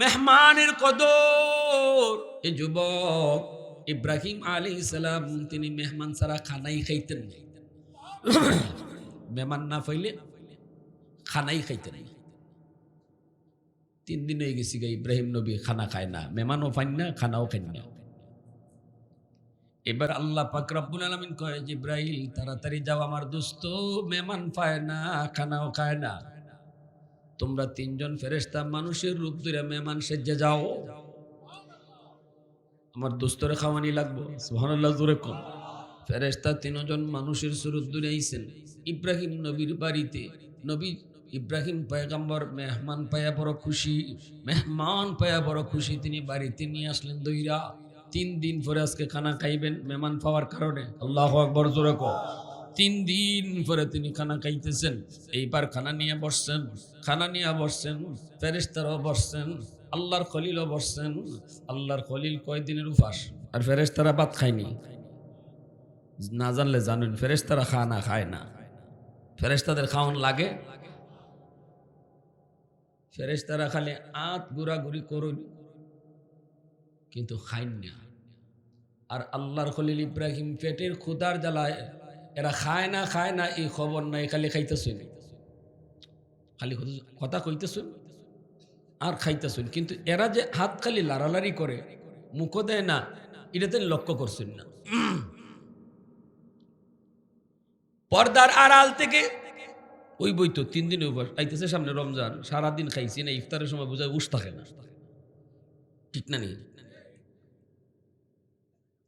মেহমানের কদর। এ যুবক, ইব্রাহিম আলী সালাম তিনি মেহমান ছাড়া খানাই খাইতেন না মেহমান না পাইলে খানাই খাইতেন না তিন দিন হয়ে গেছি গা ইব্রাহিম নবী খানা খায় না, মেহমানও পান না, খানাও খান না। এবার আল্লাহ পাক রব্বুল আলামিন কয়, জিব্রাইল, তাড়াতাড়ি যাও আমার দোস্ত, মেহমান পায় না, খানাও খায় না। তোমরা তিনজন ফেরেশতা, মানুষের রূপ ধরে মেহমান সেজে যাও। আমার দোস্তরে খাওয়ানি লাগবো, সুবহানাল্লাহ, জোরে কম। ফেরেশতা তিনজন মানুষের সুরত দূরে আইছেন। ইব্রাহিম নবীর বাড়িতে, নবী ইব্রাহিম পয়গাম্বর মেহমান পায়া বড় খুশি, মেহমান পায়া বড় খুশি তিনি বাড়িতে নিয়ে আসলেন দইরা। তিন দিন পরে আজকে খানা খাইবেন, মেহমান পাওয়ার কারণে। আল্লাহ আকবর, জোরে কো তিন দিন পরে তিনি খানা খাইতেছেন। এইবার খানা নিয়ে বসছেন, খানা নিয়ে বসছেন ফেরেস্তারাও বসছেন, আল্লাহর খলিলও বসছেন। আল্লাহর খলিল কয়দিনের উপাস? আর ফেরেস্তারা ভাত খায়নি। না জানলে জানেন ফেরেস্তারা খানা খায় না। ফেরেস্তাদের খাওয়ান লাগে। ফেরেস্তারা খালি আত ঘুরাঘুরি করুন, কিন্তু খাইন না। আর আল্লাহর খলিল ইব্রাহিম পেটের ক্ষুদার জ্বালায় এরা খায় না খায় না, এই খবর নাই, খালি খাইতেছেন খালি কথা- কইতেছেন আর খাইতেছেন কিন্তু এরা যে হাত খালি লাড়ালাড়ি করে, মুখও দেয় না এটা তিনি লক্ষ্য করছেন না। পর্দার আড়াল থেকে ওই বই তো তিন দিন উপর আইতেছে সামনে রমজান, সারাদিন খাইছি না, ইফতারের সময় বোঝায় উস থাকে না। ঠিক না নেই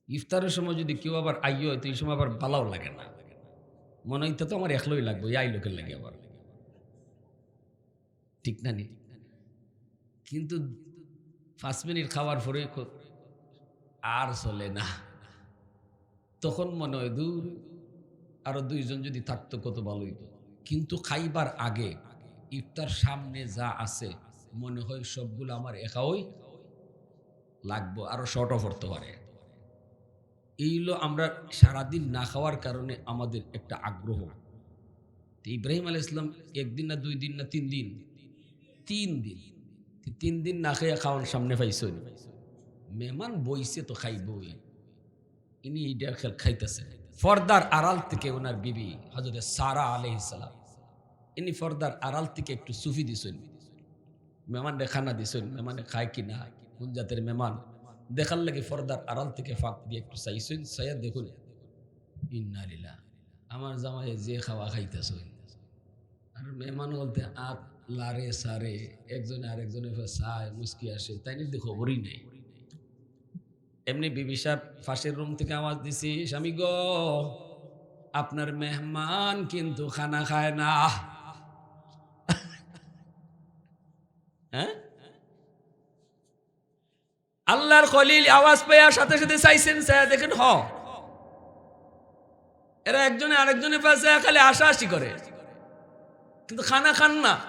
ইফতারের সময় যদি কেউ আবার আইয় হয়, তো এই সময় আবার বালাও লাগে না। মনে হইতে তো আমার একলোই লাগবে, এই লোকের লাগে আবার। ঠিক না নেই কিন্তু পাঁচ মিনিট খাওয়ার পরে আর চলে না। তখন মনে হয়, দূর, আরও দুইজন যদি থাকতো, কত ভালো হইতো। কিন্তু খাইবার আগে ইফতার সামনে যা আছে, মনে হয় সবগুলো আমার একাই লাগবো, আরও শর্ট অফ করতে পারে। এইগুলো আমরা সারাদিন না খাওয়ার কারণে আমাদের একটা আগ্রহ। তো ইব্রাহিম আলাহ ইসলাম একদিন না দুই দিন না তিন দিন তিন দিন তিন দিন না খাইয়া খাওয়ার সামনে পাইছেন। মেহমান বইছে তো খাইবই। ইনি এইটা খেল খাইতেছে ফর্দার আড়াল থেকে ওনার বিবি হজরত সারা আলহিসাম ইনি ফর্দার আড়াল থেকে একটু সুফি দিছেন। মেহমানে খানা দিছেন মেহমানে খায় কি না? কোন জাতের মেহমান? দেখার লাগে ফর্দার আড়াল থেকে ফাঁক দিয়ে একটু চাইছেন চাইয়া দেখুন। ইন্নালিলা আমার জামাই যে খাওয়া খাইতেছেন আর মেহমান বলতে আত লারে সারে, একজনে আর আরেকজনের চায় মুস্কি আসে, তাই নিয়ে খবরই নেই? এমনি বিবি সাহেব ফাঁসের রুম থেকে আওয়াজ দিছি, স্বামী গো, আপনার মেহমান কিন্তু খানা খায় না। হ্যাঁ? আল্লাহর খলিল আওয়াজ পেয়ে সাথে সাথে চাইছেন স্যার দেখেন, হ। এরা একজনে আরেকজনের পাশে খালি আশাআশি করে। কিন্তু খানা খান না।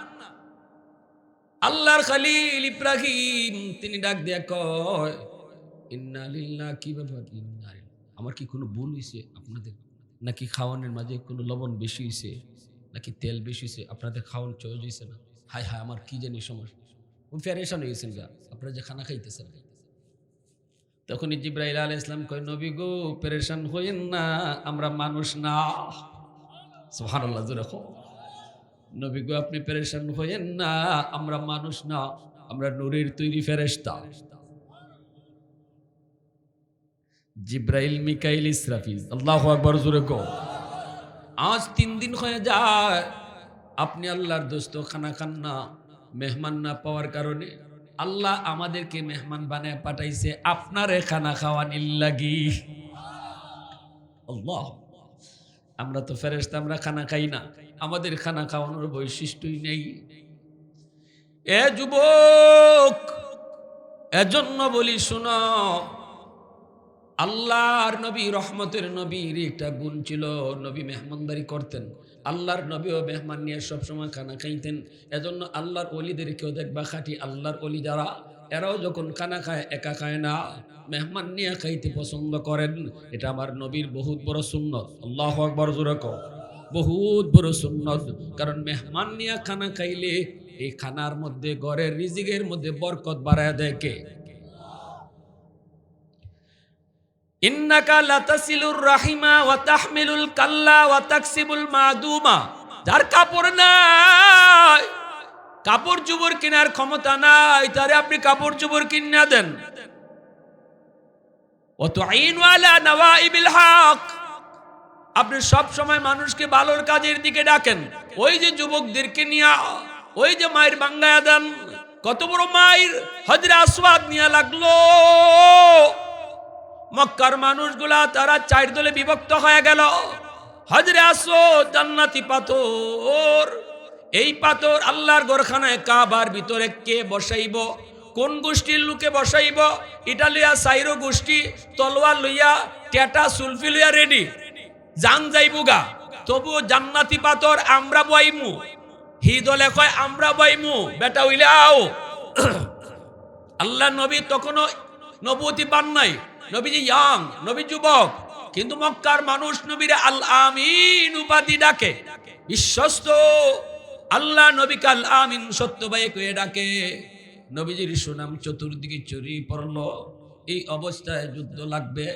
আল্লাহর খালিল ইব্রাহিম, তিনি ডাক দিয়া কয়, ইন্না লিল্লাহ, কি ব্যাপার। আমার কি কোনো ভুল হয়েছে আপনাদের? নাকি খাওয়ানোর মাঝে কোনো লবণ বেশি হয়েছে নাকি তেল বেশি হয়েছে আপনাদের খাওয়ান চয়েজ হয়েছে না? হায় হায়, আমার কি জানি সমস্যা। ফেরেশান হয়ে গেছেন গা? আপনারা যে খানা খাইতেছেন তখন জিব্রাইল আলাহ ইসলাম কয়, নবী গো, পেরেশান হইন না, আমরা মানুষ না। সুবহানাল্লাহ, জোরে কও। নবী গো, আপনি পেরেশান হইন না, আমরা মানুষ না, আমরা নূরের তৈরি ফেরেশতা। জিব্রাইল মিকাইল ইসরাফিল আল্লাহ আকবর, জোরে গো আজ তিন দিন হয়ে যায়, আপনি আল্লাহর দোস্ত খানা খান না, মেহমান না পাওয়ার কারণে আল্লাহ আমাদেরকে মেহমান বানায় পাঠাইছে, আপনারে খানা খাওয়ানির লাগি। আল্লাহ, আমরা তো ফেরেস্ত আমরা খানা খাই না। আমাদের খানা খাওয়ানোর বৈশিষ্ট্যই নেই। এ যুবক, এজন্য বলি, শোনো আল্লাহর নবী রহমতের নবীর একটা গুণ ছিল, নবী মেহমানদারি করতেন। আল্লাহর নবী ও মেহমান নিয়ে সবসময় খানা খাইতেন। এজন্য আল্লাহর অলিদেরকেও দেখবা খাটি, আল্লাহর অলি যারা, এরাও যখন খানা খায়, একা খায় না। মেহমান নিয়ে খাইতে পছন্দ করেন। এটা আমার নবীর বহুত বড় সুন্নত। আল্লাহ আকবর জোরক বহুত বড় সুন্নত। কারণ মেহমান নিয়ে খানা খাইলে এই খানার মধ্যে ঘরের রিজিকের মধ্যে বরকত বাড়ায় দেয় কে? যার কাপড় কাপড় কেনার ক্ষমতা নাই আপনি কাপড় দেন। আপনি সব সময় মানুষকে ভালোর কাজের দিকে ডাকেন। ওই যে যুবকদেরকে নিয়ে, ওই যে মায়ের বাঙ্গায়া দেন। কত বড় মায়ের হজরে আসওয়াদ নিয়ে লাগল। মক্কার মানুষগুলা তারা চার দলে বিভক্ত হয়ে গেল। হজরে আসো জান্নাতি পাথর। এই পাথর আল্লাহর গোরখানায় কাবার ভিতরে কে বসাইব? কোন গোষ্ঠীর লোকে বসাইব? ইটালিয়া সাইরো গোষ্ঠী, তলোয়ার লইয়া, টেটা, সুলফি লইয়া রেডি জান যাইবুগা তবু জান্নাতি পাথর আমরা বইমু। হি দলে কয়, আমরা বইমু। বেটা উইলে আও। আল্লাহ নবী তখনও নবতী পান নাই। নবীজি ইয়াং নবী যুবক, কিন্তু মক্কার মানুষ নবীরে আল আমিন উপাধি ডাকে। বিশ্বস্ত। আল্লাহ নবী কাল আমিন সত্যবাই কয়ে ডাকে। নবীজির সুনাম চতুর্দিকে চড়িয়ে পড়ল। এই অবস্থায় যুদ্ধ লাগবে।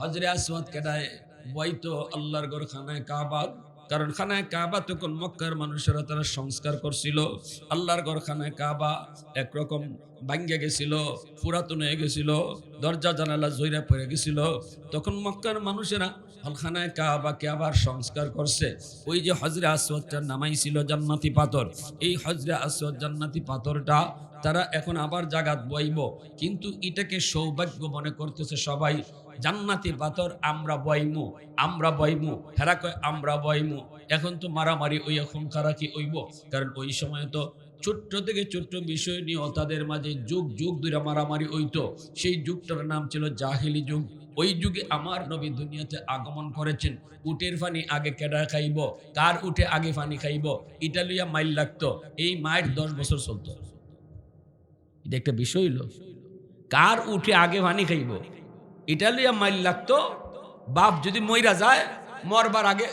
হজরে আসওয়াদ কেডায় বইতো আল্লাহর গড় খানায় কাবা কারণ খানায় কাবা তখন মক্কার মানুষেরা তারা সংস্কার করছিল। আল্লাহর গড় খানায় কাবা একরকম ভাঙ্গে গেছিল, পুরাতন হয়ে গেছিল, দরজা জানালা জইরা পড়ে গেছিল। তখন মক্কার মানুষেরা হলখানায় কাবাকে আবার সংস্কার করছে। ওই যে হজরে আসওয়াদটা নামাইছিল জান্নাতি পাথর, এই হজরে আসওয়াদ জান্নাতি পাথরটা তারা এখন আবার জাগাত বইব। কিন্তু এটাকে সৌভাগ্য মনে করতেছে সবাই জান্নাতি পাথর আমরা বইমু আমরা বইমু। হেরা কয়, আমরা বইমু। এখন তো মারামারি ওই এখন কি ওইব কারণ ওই সময় তো ছোট্ট থেকে ছোট্ট বিষয় নিয়েও তাদের মাঝে যুগ যুগ ধরে মারামারি হইতো। সেই যুগটার নাম ছিল জাহিলি যুগ। ওই যুগে আমার নবী দুনিয়াতে আগমন করেছেন। উটের পানি আগে কেডা খাইব? কার উঠে আগে পানি খাইব? ইটালিয়া মাইল লাগতো। এই মাইল দশ বছর চলতো। এটা একটা বিষয় হইল। কার উঠে আগে পানি খাইব? ইটালিয়া মাইল লাগতো, বাপ যদি মইরা যায়, মরবার আগে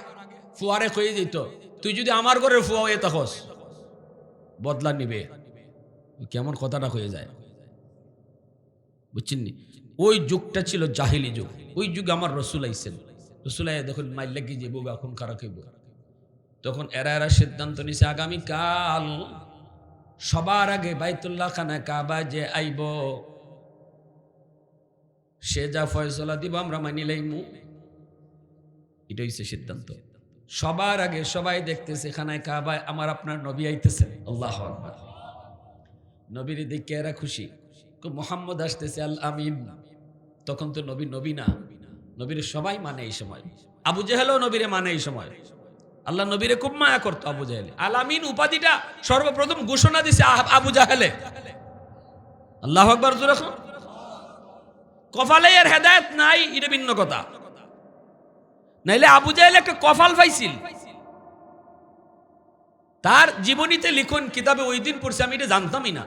ফুয়ারে খয়ে যেত তুই যদি আমার ঘরের ফুয়া হয়ে তখস বদলা নিবে। কেমন কথাটা হয়ে যায়। বুঝছেন ওই যুগটা ছিল জাহিলি যুগ। ওই যুগে আমার রসুল আইসেন রসুল আই দেখুন মাইল লাগি যে বউ এখন খারাপ হইব। তখন এরা এরা সিদ্ধান্ত নিছে আগামী কাল সবার আগে বাইতুল্লাহ খানা কাবা যে আইব সে যা ফয়সলা দিব আমরা মানি লাইমু। এটা হচ্ছে সিদ্ধান্ত। সবার আগে সবাই দেখতেছে খানায় কাবায় আমার আপনার নবী আইতেছেন আল্লাহ আকবার। নবীর দিকে এরা খুশি। মোহাম্মদ আসতেছে, আল আমিন। তখন তো নবী নবী না। নবীর সবাই মানে এই সময়। আবু জাহেলও নবীরে মানে এই সময়। আল্লাহ নবীরে খুব মায়া করতো আবু জাহেলে। আল আমিন উপাধিটা সর্বপ্রথম ঘোষণা দিছে আবু জাহেলে। আল্লাহ আকবর যখন কপালে এর হেদায়ত নাই, এটা ভিন্ন কথা। নাইলে আবু জাহেল একটা কফাল পাইছিল। তার জীবনীতে লিখন, কিতাবে ওই দিন পড়ছে, আমি এটা জানতামই না।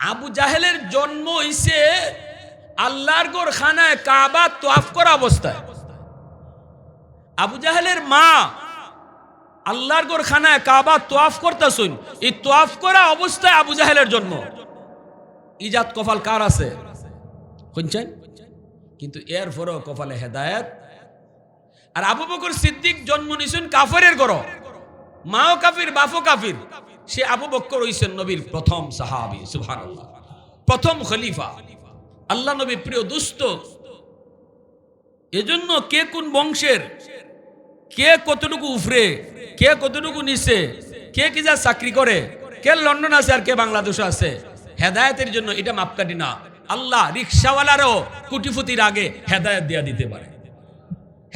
আবু জাহেলের জন্ম হইছে আল্লাহর গোর খানায় কাবা তোয়াফ করা অবস্থায়। আবু জাহেলের মা আল্লাহর গোর খানায় কাবা তোয়াফ করতেছুন। এই তোয়াফ করা অবস্থায় আবু জাহেলের জন্ম। ইজাত কফাল কার আছে? শুনছেন? কিন্তু এর কপালে হেদায়েত। আর আবু বকর সিদ্দিক জন্ম নিছেন কাফের গর মাও কাফির, বাপও কাফির। সে আবু বকর হইছেন নবীর প্রথম সাহাবি, সুবহানাল্লাহ। প্রথম খলিফা। আল্লাহ নবী প্রিয় দুস্থ। এজন্য কে কোন বংশের, কে কতটুকু উফরে, কে কতটুকু নিচে, কে কি যা চাকরি করে, কে লন্ডন আছে আর কে বাংলাদেশে আছে, হেদায়েতের জন্য এটা মাপকাঠি না। আল্লাহ রিক্সাওয়ালারও কুটিফুতির আগে হেদায়েত দেয়া দিতে পারে।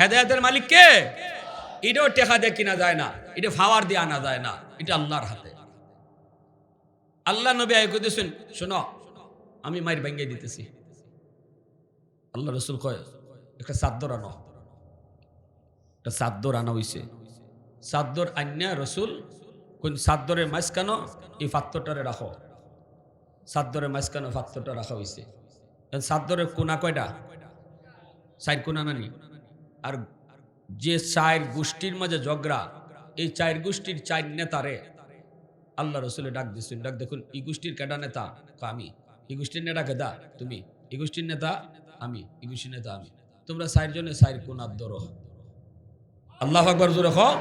হেদায়েতের মালিক কে? এটাও টেকা দিয়ে কিনা যায় না, এটা ফাওয়ার দিয়ে আনা যায় না, এটা আল্লাহর হাতে। আল্লাহ নবী আয় কইতেছেন শোনো আমি মায়ের ভেঙ্গে দিতেছি। আল্লাহ রসুল কয়, একটা চাদ্দর আনো। একটা চাদ্দর আনা হইছে। চাদ্দর আন্যা রসুল, কোন চাদ্দরের মাঝখানো এই পাত্রটারে রাখো। চাদ্দরের মাঝখানো পাত্রটা রাখা হয়েছে চাদ্দরের কোনা কয়টা? সাইড কোনা নানি আর যে চার গোষ্ঠীর মাঝে ঝগড়া, এই চার গোষ্ঠীর চার নেতারে আল্লাহ রসুলে ডাক দিচ্ছেন ডাক দেখুন ই গোষ্ঠীর কেডা নেতা? আমি। ই গোষ্ঠীর নেতা কেদা তুমি। ই গোষ্ঠীর নেতা, আমি। ই গোষ্ঠীর নেতা, আমি। তোমরা চারজনে চার কোনার ধরো আল্লাহ আকবর জোরে খাও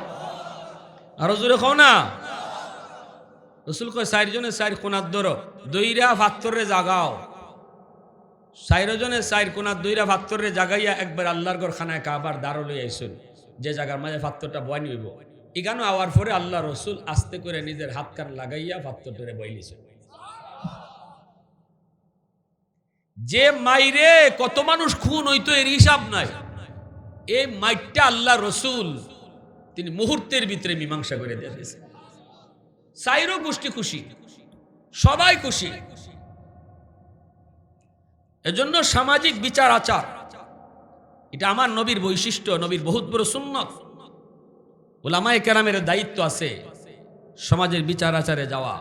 আরও জোরে খাও না? রসুল কয় চারজনে চার কোনার ধরো দইরা ভাত্তরে জাগাও। চারজনে চার কোনার দইরা ভাত্তরে জাগাইয়া একবার আল্লাহর ঘর খানায় কাবার দাঁড়ো লই আইসুন যে জায়গার মাঝে ভাত্তরটা বয়ানি নিব। এখানে আওয়ার পরে আল্লাহ রসুল আস্তে করে নিজের হাত কান লাগাইয়া ভাত্তরটারে বইলিছেন যে মাইরে কত মানুষ খুন হইতো, এর হিসাব নাই। এই মাইটটা আল্লাহ রসুল তিনি মুহূর্তের ভিতরে মীমাংসা করে দিয়ে দিয়েছেন। সাইরও গোষ্ঠী খুশি, সবাই খুশি। এজন্য সামাজিক বিচার আচার, এটা আমার নবীর বৈশিষ্ট্য, নবীর বহুত বড় সুন্নত। ওলামায় কেরামের দায়িত্ব আছে সমাজের বিচার আচারে যাওয়া,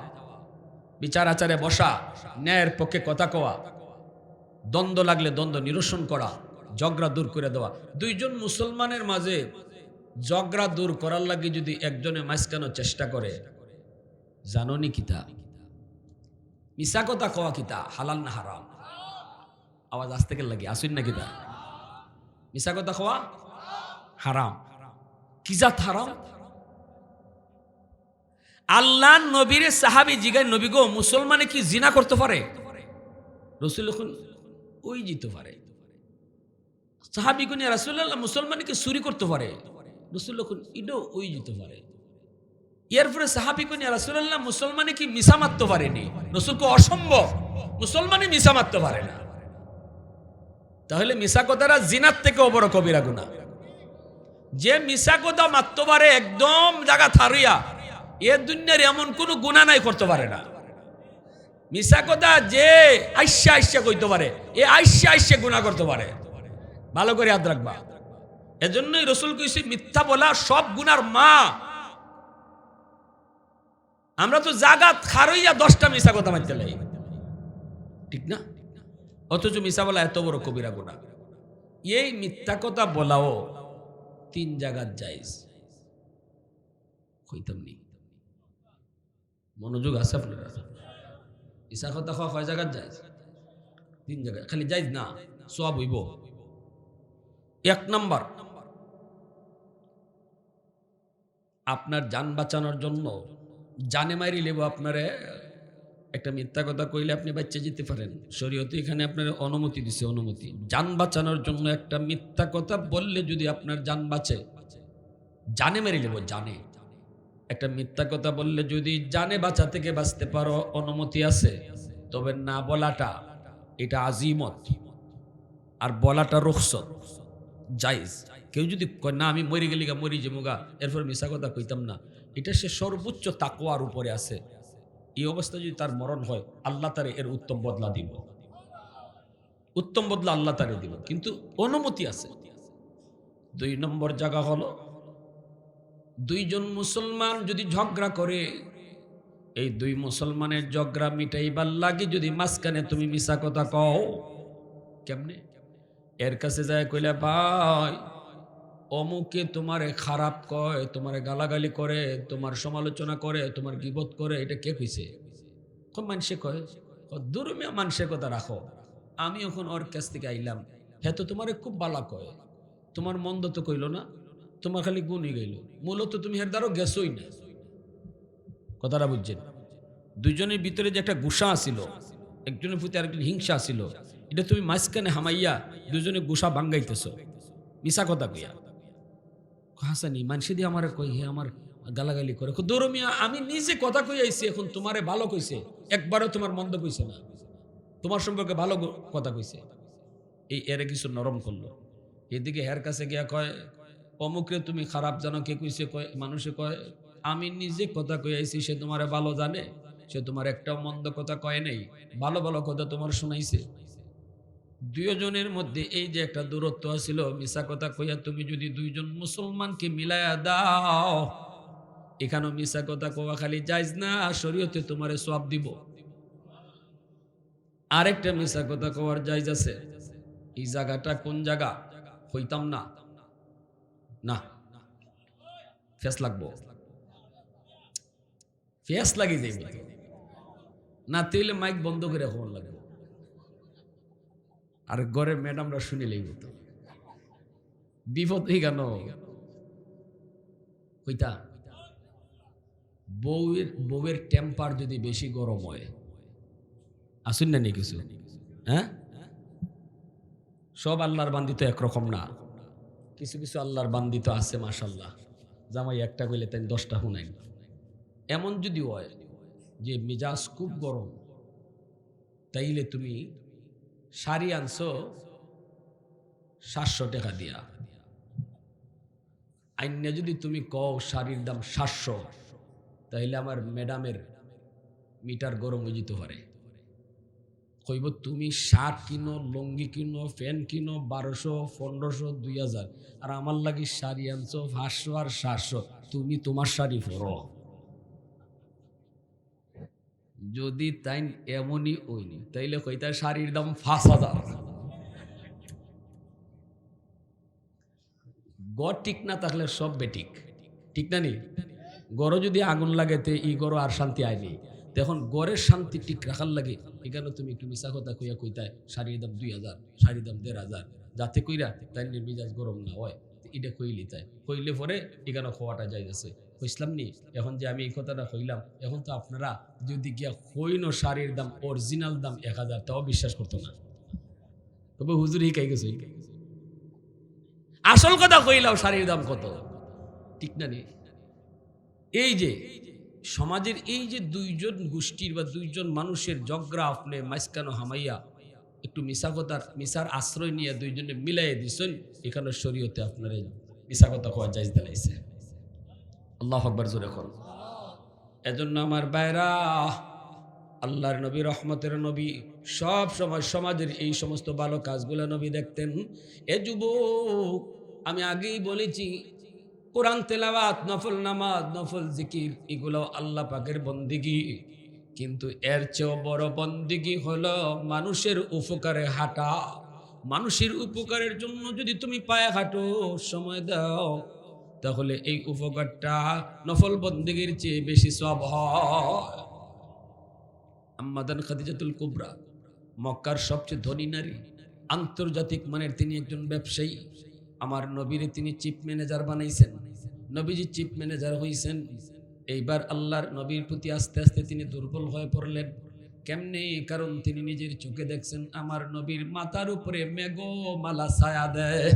বিচার আচারে বসা, ন্যায়ের পক্ষে কথা কওয়া, দ্বন্দ্ব লাগলে দ্বন্দ্ব নিরসন করা, ঝগড়া দূর করে দেওয়া। দুইজন মুসলমানের মাঝে ঝগড়া দূর করার লাগে যদি একজনে মাঝখানোর চেষ্টা করে জাননি কিতা। মিশা কথা কওয়া কিতা, হালাল না হারাম আওয়াজ আসতে গেল লাগে আসুন না কিতা? মিশা কথা কওয়া হারাম কি জাত হারাম আল্লাহ নবীর সাহাবি জিগায় নবী গো মুসলমানে কি জিনা করতে পারে? রসুল এখন ওই যেতে পারে। সাহাবি কোন রাসুল্লাহ মুসলমানে কি চুরি করতে পারে? রসুল এখন ইডো ওই যেতে পারে। এরপরে সাহাবি কোন রাসুল্লাহ মুসলমানে কি মিশা মারতে পারেনি? রসুলকে অসম্ভব, মুসলমানে মিশা মারতে পারে না। তাহলে মিশা কথাটা জিনার থেকে বড় কবিরা গুণা যে মিশা কথা মারতে পারে একদম জায়গা থারিয়া এ দুনিয়ার এমন কোন গুণা নাই করতে পারে না। মিশা কথা যে আইসা আইসা কইতে পারে, এ আইসা আইসা গুণা করতে পারে। ভালো করে ইয়াদ রাখবা এজন্যই রসুল কইছি, মিথ্যা বলা সব গুনার মা আমরা তো জাগাত খারইয়া দশটা মিশা কথা মারতে লাই। ঠিক না? অথচ মিশা বলা এত বড় কবিরা গুণা এই মিথ্যা কথা বলাও তিন জায়গার যাইজ কইতাম নি। মনোযোগ আছে আপনারা? ইসা কথা খাওয়া কয় জায়গার যাইজ তিন জায়গায় খালি যাইজ না সব হইব। এক নম্বর। আপনার যান বাঁচানোর জন্য জানে মারি লেব আপনারে, একটা মিথ্যা কথা কইলে আপনি বাচ্চা যেতে পারেন। শরীয়তে এখানে আপনার অনুমতি দিছে, অনুমতি। যান বাঁচানোর জন্য একটা মিথ্যা কথা বললে যদি আপনার যান বাঁচে, জানে মেরে নেব জানে। একটা মিথ্যা কথা বললে যদি জানে বাঁচা থেকে বাঁচতে পারো, অনুমতি আছে, তবে না বলাটা, এটা আজিমত। আর বলাটা রুখসত জাইজ কেউ যদি না, আমি মরি গেলি গা, মরি যে মুগা এরপর মিশা কথা কইতাম না। এটা সে সর্বোচ্চ তাকোয়ার উপরে আছে। এই অবস্থা যদি তার মরণ হয়, আল্লাহ তারে এর উত্তম বদলা দিব। উত্তম বদলা আল্লাহ তারে দিব। কিন্তু অনুমতি আছে। দুই নম্বর জায়গা হলো, দুইজন মুসলমান যদি ঝগড়া করে, এই দুই মুসলমানের ঝগড়া মিটাইবার লাগে যদি মাঝখানে তুমি মিশা কথা কও, কেমনে? এর কাছে যায় কইলে, ভাই অমুকে তোমারে খারাপ কয়, তোমারে গালাগালি করে, তোমার সমালোচনা করে, তোমার গিবত করে, এটা কে কইছে? কোন মানুষে কয় দুরমিয়া মানুষের কথা রাখো। আমি এখন ওর কাছ থেকে আইলাম। হ্যাঁ তো তোমারে খুব বালা কয়। তোমার মন্দ তো কইল না, তোমার খালি গুণই গেল মূলত তুমি হের দ্বারও গেছই না। কথাটা বুঝছেন? দুজনের ভিতরে যে একটা গুসা আসিল একজনের প্রতি আরেকজন হিংসা আসিল এটা তুমি মাঝখানে হামাইয়া দুজনে গুসা ভাঙ্গাইতেছ। মিশা কথা কইয়া। হাসানি মানুষ দিয়ে আমার কই হে আমার গালাগালি করে। দৌড়মিয়া আমি নিজে কথা কই আইছি, এখন তোমারে ভালো কইছে। একবারও তোমার মন্দ কইছে না। তোমার সম্পর্কে ভালো কথা কইছে। এই এরে কিছু নরম করল। এদিকে হের কাছে গিয়া কয় অমুকরে তুমি খারাপ জানো, কে কইছে? কয়, মানুষে কয়, আমি নিজে কথা কই আইছি, সে তোমারে ভালো জানে, সে তোমার একটাও মন্দ কথা কয় নাই। ভালো ভালো কথা তোমার শোনাইছে। দুইজনের মধ্যে এই যে একটা দূরত্ব আছিল মিশা কথা কইয়া তুমি যদি দুইজন মুসলমানকে মিলায়া দাও, এখানেও মিশা কথা কোয়া খালি যাইজ না, শরীয়তে তোমারে সব দিব। আরেকটা মিশা কথা কোয়ার যাইজ আছে, এই জায়গাটা কোন জায়গা? হইতাম না। না, ফেস লাগবো। ফেস লাগি যাইব। না তুইলে মাইক বন্ধ করে খবর লাগবে আর ঘরের ম্যাডামরা শুনে লাগবে তো। বিপদ হয়ে কেন কইতা, বউয়ের বউয়ের টেম্পার যদি বেশি গরম হয়, আসুন না নি কিছু? হ্যাঁ? সব আল্লাহর বান্দিত একরকম না। কিছু কিছু আল্লাহর বান্দিত আছে মাশাল্লাহ জামাই একটা কইলে তাই দশটা শুনাই। এমন যদি হয় যে মেজাজ খুব গরম, তাইলে তুমি শাড়ি আনছো, সাতশো টাকা দিয়া। আইনে যদি তুমি কও শাড়ির দাম সাতশো, তাইলে আমার ম্যাডামের মিটার গরম হয়ে যেতে পারে। কইব তুমি শার্ট কিনো, লঙ্গি কিনো ফ্যান কিনো, বারোশো, পনেরোশো, দুই হাজার। আর আমার লাগি শাড়ি আনছো পাঁচশো আর সাতশো। তুমি তোমার শাড়ি পরো। যদি তাই এমনই ওইনি তাইলে কইতা শাড়ির দাম পাঁচ হাজার। গড় ঠিক না থাকলে সব বেঠিক। ঠিক না নি? গড় যদি আগুন লাগে, তে ই গড় আর শান্তি আয়নি তখন গড়ের শান্তি ঠিক রাখার লাগে এখানে তুমি একটু মিশা কথা কইয়া কইতায়, শাড়ির দাম দুই হাজার, শাড়ির দাম দেড় হাজার। যাতে কইরা তাই মিজাজ গরম না হয়। এটা কইলি তাই। কইলে পরে এখানে খোয়াটা যাই আছে কইসলাম নি, এখন যে আমি এই কথাটা কইলাম, এখন তো আপনারা যদি গিয়া কইনো শাড়ির দাম অরিজিনাল দাম এক হাজার, তাও বিশ্বাস করতো না। তবে হুজুর হিকাই গেছে আসল কথা কইলাম শাড়ির দাম কত। ঠিক না নি? এই যে সমাজের এই যে দুইজন গোষ্ঠীর বা দুইজন মানুষের জগরা আপনি মাইসকানো হামাইয়া একটু মিশা কথার মিশার আশ্রয় নিয়ে দুইজনে মিলাই দিছেন, এখানে শরীয়তে আপনার এই মিশা কথা হওয়া যাইজ দিলাইছে। আল্লাহ আকবর জোরে কর এজন্য আমার বাইরা আল্লাহর নবী, রহমতের নবী, সব সময় সমাজের এই সমস্ত ভালো কাজগুলো নবী দেখতেন। এ যুবক, আমি আগেই বলেছি, কোরআন তেলাওয়াত, নফল নামাজ, নফল জিকির, এগুলো আল্লাহ পাকের বন্দিগি। কিন্তু এর চেয়েও বড় বন্দিগি হলো মানুষের উপকারে হাঁটা। মানুষের উপকারের জন্য যদি তুমি পায়ে হাঁটো, সময় দাও, তাহলে এই উপকারটা নফল বন্দিগির চেয়ে বেশি সব আম্মাদান খাদিজাতুল কুবরা, মক্কার সবচেয়ে ধনী নারী, আন্তর্জাতিক মানের তিনি একজন ব্যবসায়ী। আমার নবীরে তিনি চিফ ম্যানেজার বানাইছেন। নবীজি চিফ ম্যানেজার হইছেন। এইবার আল্লাহর নবীর প্রতি আস্তে আস্তে তিনি দুর্বল হয়ে পড়লেন। কেমনে কারণ তিনি নিজের চোখে দেখছেন, আমার নবীর মাথার উপরে মেঘমালা ছায়া দেয়।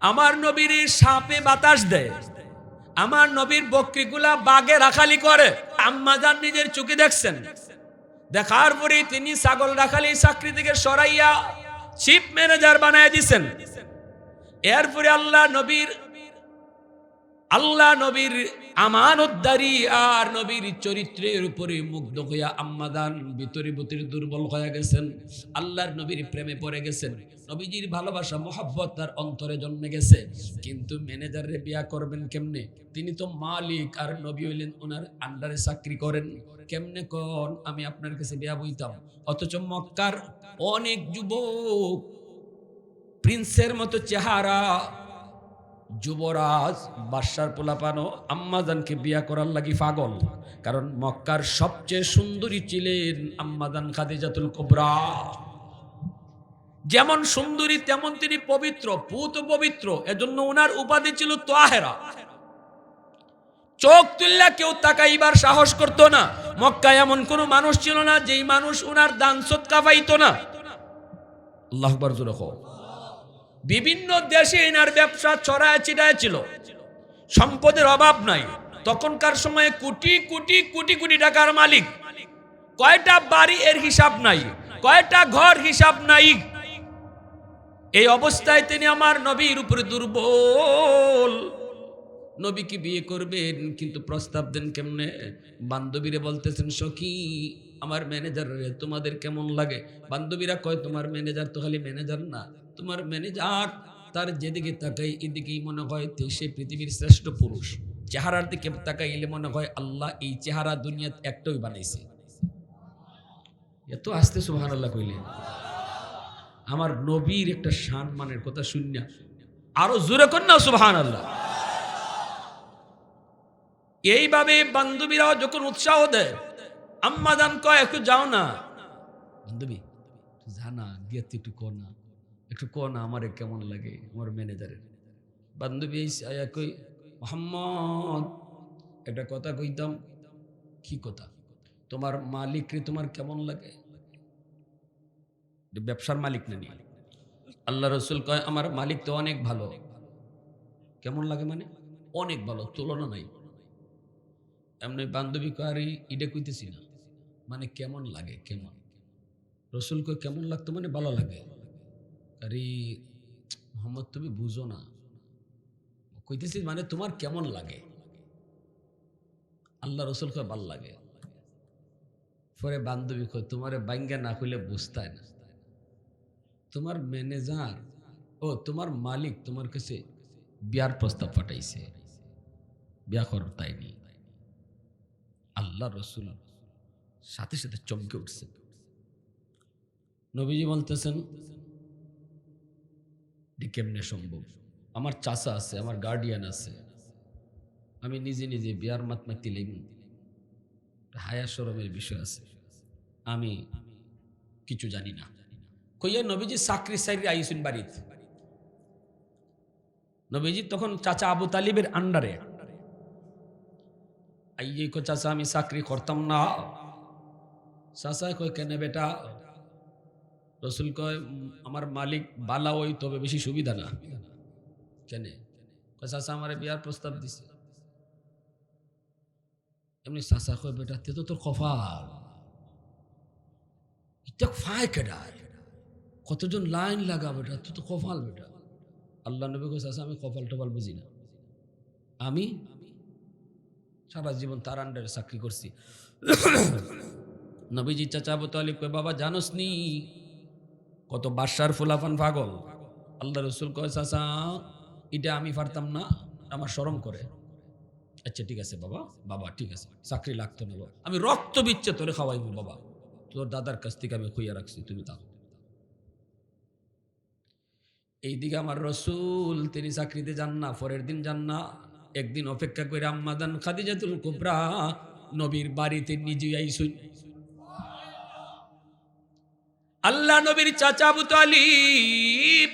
আমার নবীর সাপে বাতাস দেয়। আমার নবীর বকরিগুলা বাগে রাখালি করে। আম্মাজান নিজের চোখে দেখছেন। দেখার পরে তিনি ছাগল রাখালি চাকরি থেকে সরাইয়া চিফ ম্যানেজার বানায় দিছেন। এরপরে আল্লাহ নবীর আল্লাহ নবীর আমানতদারি আর নবীর চরিত্রের উপরে মুগ্ধ হইয়া আম্মাদান ভিতরে ভিতরে দুর্বল হয়ে গেছেন, আল্লাহর নবীর প্রেমে পড়ে গেছেন। নবীজির ভালোবাসা, মোহাব্বত তার অন্তরে জন্মে গেছে। কিন্তু ম্যানেজারে বিয়া করবেন কেমনে? তিনি তো মালিক আর নবী হইলেন ওনার আন্ডারে চাকরি করেন। কেমনে কন? আমি আপনার কাছে বিয়া বইতাম। অথচ মক্কার অনেক যুবক, প্রিন্সের মতো চেহারা যুবরাজ, বাদশার পোলাপানো আম্মাদানকে বিয়া করার লাগি পাগল। কারণ মক্কার সবচেয়ে সুন্দরী ছিলেন আম্মাদান খাদিজাতুল কোবরা। যেমন সুন্দরী, তেমন তিনি পবিত্র, পুত পবিত্র। এজন্য ওনার উপাধি ছিল তোয়াহেরা চোখ তুললে কেউ তাকাইবার সাহস করতো না। মক্কা এমন কোনো মানুষ ছিল না যেই মানুষ ওনার দান সৎকা পাইতো না। আল্লাহ আকবার জোরে হোক বিভিন্ন দেশে এনার ব্যবসা ছড়ায় ছিটায় ছিল। সম্পদের অভাব নাই। তখনকার সময়ে কোটি কোটি কোটি কোটি টাকার মালিক। কয়টা বাড়ি এর হিসাব নাই, কয়টা ঘর হিসাব নাই। এই অবস্থায় তিনি আমার নবীর উপরে দুর্বল। নবীকে বিয়ে করবেন, কিন্তু প্রস্তাব দেন কেমনে? বান্ধবীরে বলতেছেন, সখী, আমার ম্যানেজার তোমাদের কেমন লাগে? বান্ধবীরা কয়, তোমার ম্যানেজার তো খালি ম্যানেজার না। তোমার ম্যানেজার তার যেদিকে তাকাই এদিকেই মনে হয় সে পৃথিবীর শ্রেষ্ঠ পুরুষ। চেহারার দিকে তাকাইলে মনে হয় আল্লাহ এই চেহারা দুনিয়াত একটাই বানাইছে। এত আস্তে সুহান আল্লাহ কইলে। আমার নবীর একটা সম্মানের কথা শুনিয়া আরও জোরে কর না সুবহান আল্লাহ এইভাবে বান্ধবীরাও যখন উৎসাহ দেয়, আম্মা দান কয়, একটু যাও না। বান্ধবী তুই যা না, গিয়ে একটু কর না। একটু কর না আমার কেমন লাগে, আমার ম্যানেজারের। বান্ধবী আয়া কই, মোহাম্মদ, একটা কথা কইতাম। কি কথা? তোমার মালিকরে তোমার কেমন লাগে? ব্যবসার মালিক না নিয়ে আল্লাহ রসুল কয়, আমার মালিক তো অনেক ভালো। কেমন লাগে মানে? অনেক ভালো, তুলনা নাই। এমনি বান্ধবী কয়, আরে ইডে কইতেছি না। মানে কেমন লাগে, কেমন? রসুল কয়, কেমন লাগতো মানে ভালো লাগে। আরে, মোহাম্মদ তুমি বুঝো না। কইতেছি মানে তোমার কেমন লাগে? আল্লাহ রসুল কয় ভালো লাগে। পরে বান্ধবী কয়, তোমারে বাঙ্গা না কইলে বুঝতায় না। তোমার ম্যানেজার, ও তোমার মালিক তোমার কাছে বিয়ার প্রস্তাব পাঠাইছে। বিয়া কর তাই নি আল্লাহ রসুল সাথে সাথে চমকে উঠছে। নবীজি বলতেছেন এটি কেমনে সম্ভব? আমার চাচা আছে, আমার গার্ডিয়ান আছে। আমি নিজে নিজে বিয়ার মাতমা তিলিম হায়া সরমের বিষয় আছে। আমি কিছু জানি না। কইয়া নবীজি চাকরি সাইরি আইসুন বাড়িতে। নবীজি তখন চাচা আবু তালিবের আন্ডারে। আইয়ে কো চাচা, আমি চাকরি করতাম না। চাচা কয়, কেন বেটা? রসুল কয় আমার মালিক বালা ওই তবে বেশি সুবিধা না। কেন? কয় চাচা আমার বিয়ার প্রস্তাব দিছে। এমনি চাচা কয় বেটা তে তো তোর কফাল এটা ফায় কেডা? কতজন লাইন লাগা বেটা তুই তো কফাল বেটা। আল্লাহ নবী কইছে "আচ্ছা, আমি কপাল টপাল বুঝি না। আমি সারা জীবন তার আন্ডারে চাকরি করছি। নবীজি চাচা আবু তালিব কয় বাবা জানোস নি কত বাদশার ফুলাফান পাগল। আল্লাহ রসুল কয়, চাচা, এটা আমি পারতাম না, আমার শরম করে। আচ্ছা ঠিক আছে বাবা বাবা, ঠিক আছে, চাকরি লাগতো না বাবা। আমি রক্ত বিচ্ছে তোরে খাওয়াইব বাবা। তোর দাদার কাছ থেকে আমি খুইয়া রাখছি, তুমি তাও এইদিকে আমার রসুল, তিনি চাকরিতে যান না, পরের দিন যান না। একদিন অপেক্ষা করে আম্মাদান খাদিজাতুল কুবরা নবীর বাড়িতে নিজে আইসুন। আল্লাহ নবীর চাচা আবু তালিব।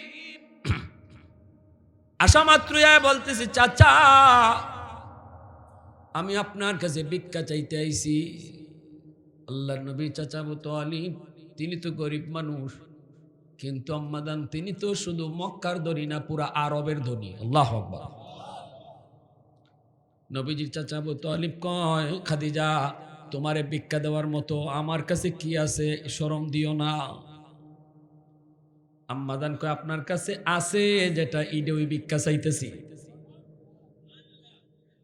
আসা মাত্র বলতেছে, চাচা, আমি আপনার কাছে ভিক্ষা চাইতে আইছি। আল্লাহ নবীর চাচা আবু তিনি তো গরিব মানুষ, কিন্তু আম্মাদান, তিনি তো শুধু মক্কার ধনী না, পুরা আরবের ধনী। আল্লাহ আকবার। নবীজির চাচা আবু কয়, খাদিজা তোমারে ভিক্ষা দেওয়ার মতো আমার কাছে কি আছে? শরম দিও না। আম্মাদান কয়, আপনার কাছে আছে যেটা, ইডে ওই ভিক্ষা চাইতেছি।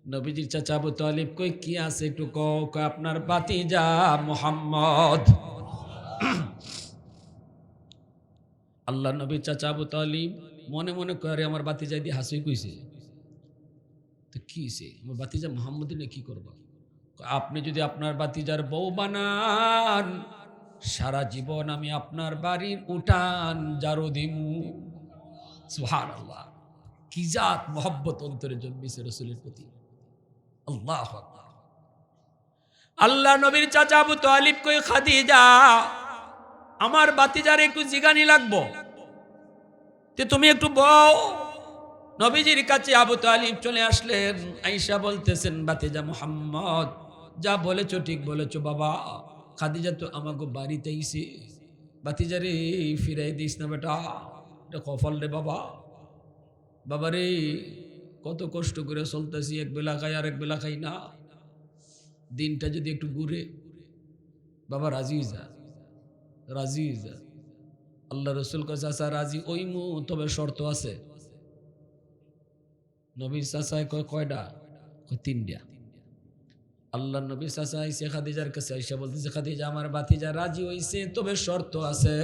নবীজির চাচা আবু তালিব কই কি আছে একটু কও? কয়, আপনার বাতিজা মোহাম্মদ। আল্লাহ নবী চাচা আবু তালিব মনে মনে করে আমার বাতি যাই দিয়ে হাসি কইছে। তো কি হইছে? আমার বাতিজা মোহাম্মদিনে কি করবা? আপনি যদি আপনার বাতিজার বউ বানান, সারা জীবন আমি আপনার বাড়ির উঠান জারো দিমু। সুহান আল্লাহ কি জাত মহব্বত অন্তরে জন্মিছে রসুলের প্রতি। আল্লাহ আল্লাহ নবীর চাচা আবু তালিব কই, খাদিজা, আমার বাতিজার একটু জিগানি লাগবো। তে তুমি একটু বও। নবীজির কাছে আবু তালিব চলে আসলেন আইসা বলতেছেন, বাতিজা মোহাম্মদ যা বলেছ, ঠিক বলেছ। বাবা, খাদিজা তো আমাকে বাড়িতে আইসে বাতিজা রে, ফিরাই দিস না বেটা, এটা কফল রে বাবা। বাবা রে, কত কষ্ট করে চলতেছি, এক বেলা খাই আর এক বেলা খাই না। দিনটা যদি একটু ঘুরে। বাবা, রাজি যা। রাজি যা। আল্লাহ রসুল কাছে আসা রাজি ওই মু তবে শর্ত আছে। নবীর চাচায় কয় কয়টা কয় তিনটা আল্লাহ নবী চাচা আইসে খাদিজার কাছে আইসা বলতেছে খাদিজা, আমার বাতিজা রাজি হইছে, তবে শর্ত আছে।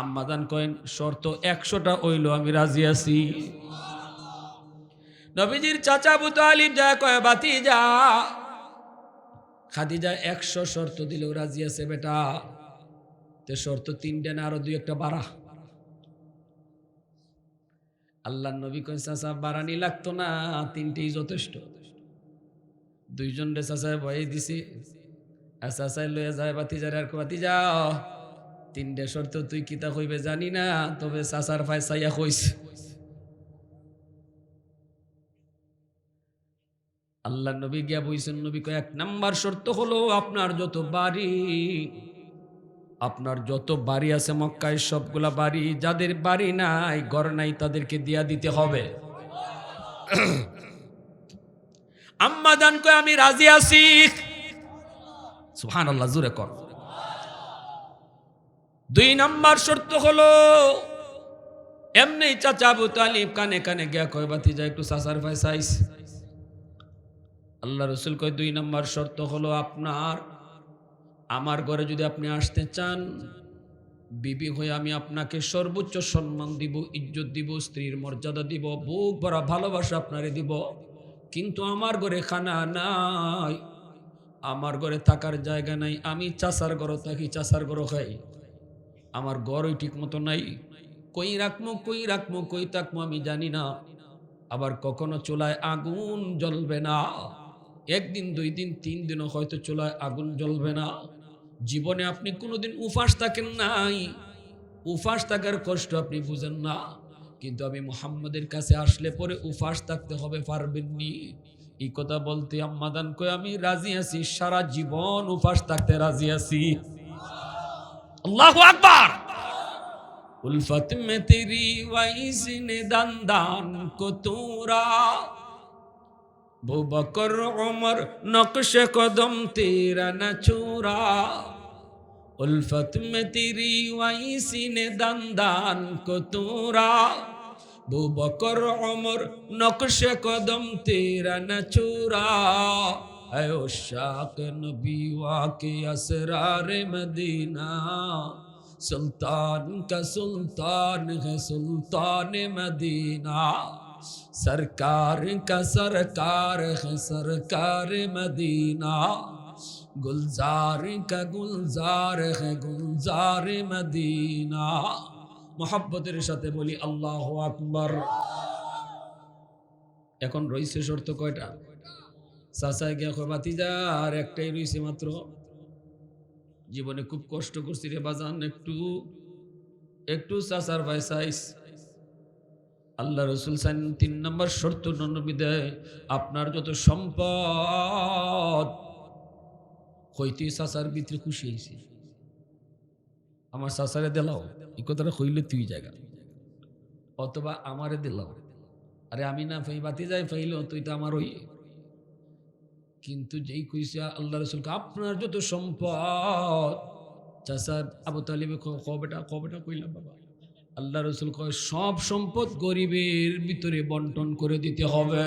আম্মাদান কয়েন শর্ত একশোটা হইল, আমি রাজি আছি। নবীজির চাচা আবু আলিম যা কয় বাতিজা খাদিজা একশো শর্ত দিলেও রাজি আছে বেটা। তে শর্ত তিনটে না আরও দুই একটা বাড়া। আল্লাহ নবী কয়, চাচা, বাড়ানি লাগতো না, তিনটেই যথেষ্ট। দুইজন রে চাচায় ভয়ে দিছি। আর চাচাই লইয়া যায় বাতি যারে আর বাতি যাও তিনটে শর্ত তুই কিতা কইবে জানি না, তবে চাচার ফাই চাইয়া কইস। আল্লাহ নবী গিয়া বইছেন, নবী কয়, এক নাম্বার শর্ত হলো আপনার যত বাড়ি, আপনার যত বাড়ি আছে মক্কায়, সবগুলা বাড়ি যাদের বাড়ি নাই, ঘর নাই, তাদেরকে দিয়া দিতে হবে। আম্মা জান কয়, আমি রাজি আছি। সুহান আল্লাহ জুড়ে কর। দুই নাম্বার শর্ত হলো এমনি চাচা আবু তালিব কানে কানে গিয়া কয় বাতি যায় একটু সাসার ভাই সাইস আল্লাহ রসুল কয়, দুই নাম্বার শর্ত হলো আপনার, আমার ঘরে যদি আপনি আসতে চান, বিবি হয়ে আমি আপনাকে সর্বোচ্চ সম্মান দিব, ইজ্জত দিব, স্ত্রীর মর্যাদা দিব, বুক ভরা ভালোবাসা আপনারে দিব। কিন্তু আমার ঘরে খানা নাই। আমার ঘরে থাকার জায়গা নাই। আমি চাষার ঘর থাকি, চাষার ঘর খাই। আমার ঘরই ঠিক মতো নাই। কই রাখব কই রাখব কই থাকব আমি জানি না। আবার কখনো চুলায় আগুন জ্বলবে না। একদিন, দুই দিন, তিন দিনও হয়তো চুলায় আগুন জ্বলবে না। জীবনে আপনি কোনোদিন উপাস থাকেন নাই। উপাস থাকার কষ্ট আপনি বুঝেন না। কিন্তু আমি মুহাম্মাদের কাছে আসলে পরে উপাস থাকতে হবে, পারবেননি। এই কথা বলতে আম্মাদান কই আমি রাজি আছি, সারা জীবন উপাস থাকতে রাজি আছি। আল্লাহু আকবার! উলফত মে তেরি ওয়াইস নে দান কো তোরা বু বকর, উমর, নকশ কদম তেরা ন চোরা उल्फत में तेरी वैसी ने दंदान को तूरा बू बकर उमर नक्श कदम तेरा न चूरा अयो शाक नबी वाके असरार मदीना सुल्तान का सुल्तान है सुल्तान मदीना सरकार का सरकार है सरकार मदीना গুলজার কা গুলজার হে গুলজার মদিনা। মোহাব্বতের সাথে বলি, আল্লাহ আকবর। এখন রইছে শর্ত কয়টা? চাচায় গিয়া খোবাতি যার একটাই রইছে মাত্র। জীবনে খুব কষ্ট করছি রে বাজান, একটু একটু চাচার ভাই চাইস। আল্লাহ রসুল সাইন তিন নম্বর শর্ত নন্দ আপনার যত সম্পদ হইতে চাচার ভিতরে খুশি হয়েছে আমার চাচারে দিলাও, এই কথাটা হইলে তুই জায়গা অথবা আমারে দিলাও। আরে আমি না ফাই, বাতি যাই ফাইল, তুই তো আমার ওই। কিন্তু যেই কইছে আল্লাহ রসুলকে, আপনার যত সম্পদ। চাষা আবু তালিবে কবেটা কবেটা কইলাম বাবা? আল্লাহ রসুল কয়, সব সম্পদ গরিবের ভিতরে বন্টন করে দিতে হবে।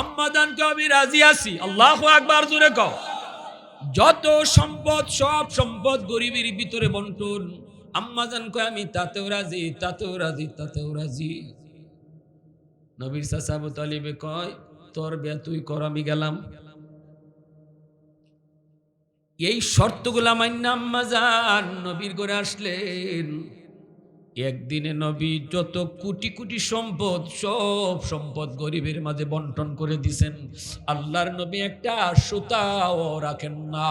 আম্মাদানকে আমি রাজি আছি? আল্লাহ একবার জোরে কও। যত সম্পদ, সব সম্পদ গরিবের ভিতরে বন্টন। আম্মাজান কয় আমি তাতেও রাজি তাতেও রাজি তাতেও রাজি। নবীর আবু তালিবে কয়, তোর বিয়া তুই কর, আমি গেলাম। এই শর্তগুলা মান্নাম মাজান নবীর করে আসলেন। একদিনে নবী যত কোটি কোটি সম্পদ, সব সম্পদ গরিবের মাঝে বন্টন করে দিছেন। আল্লাহর নবী একটা সুতাও রাখেন না